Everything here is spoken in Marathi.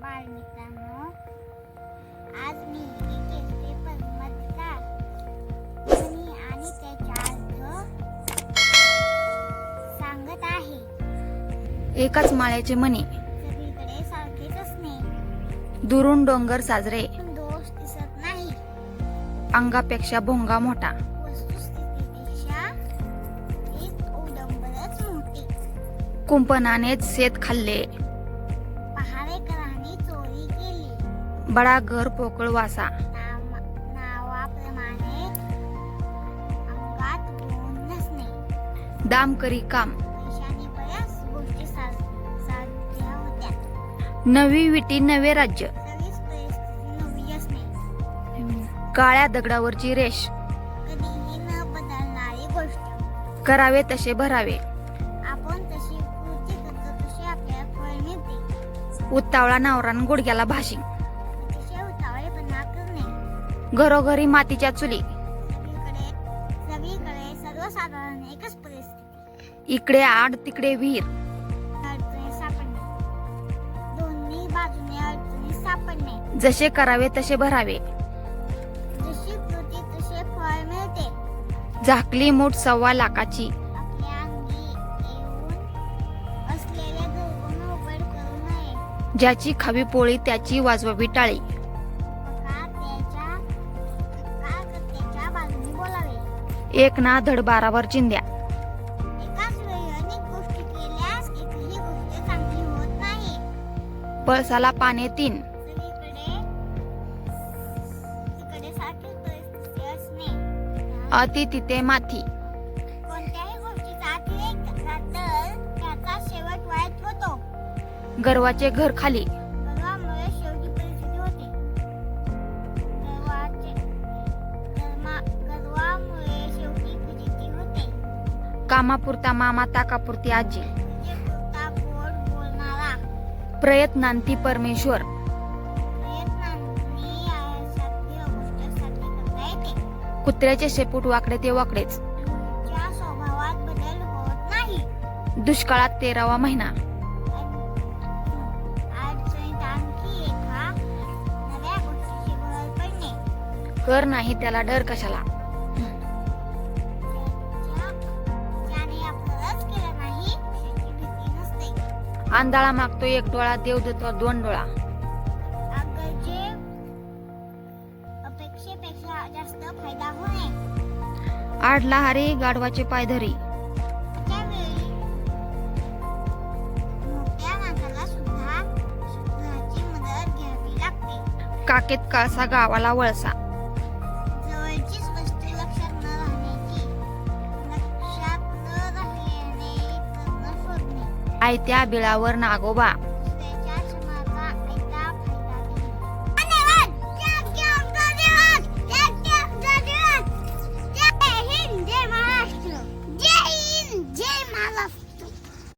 बालमित्रांनो आज मी एक पेपर मधला ध्वनी आणि त्याचा अर्थ सांगत आहे. एकाच माळ्याचे मणी. सगळीकडे सारखेच असणे. दुरून डोंगर साजरे. पण दोष दिसत नाही. अंगापेक्षा भोंगा मोठा. वस्तुस्थितीपेक्षा एक उडंबरच मोठी. कुंपणानेच शेत खाल्ले. पहारेकरांनी चोरी केली. बडा घर पोकळ वासा. नाम नावाप्रमाणे अंगात गुण नसणे. दाम करी काम. पैशाने बऱ्याच गोष्टी साध- साध्या होत्या. नवी विटी नवे राज्य. सगळीच परिस्थिती नवी असणे. काळ्या दगडावरची रेष. कधीही न बदलणारी गोष्ट. करावे तसे भरावे. उत्तावळा नावरान गुडघ्याला करणे घरोघरी मातीच्या चुली. इकडे आड तिकडे विहीर. जसे करावे तसे भरावे. जशी कृती तसे फळ मिळते. झाकली मूठ सव्वा लाखाची. ज्याची खावी पोळी त्याची वाजवावी टाळी. एक ना धडबारावर चिंध्या. पळसाला पाने तीन. अति तिथे माथी. गर्वाचे घर खाली. कामापुरता मामा ताकापुरती आजी. म्हणजे प्रयत्नांती परमेश्वर. कुत्र्याचे शेपूट वाकडे ते वाकडेच. दुष्काळात तेरावा महिना. कर नाही त्याला डर कशाला? आंधळा मागतो एक डोळा देव देतो दोन डोळा. आडला हरी गाढवाचे पाय धरी. काकेत काळसा गावाला वळसा. आयत्या बिळावर नागोबा.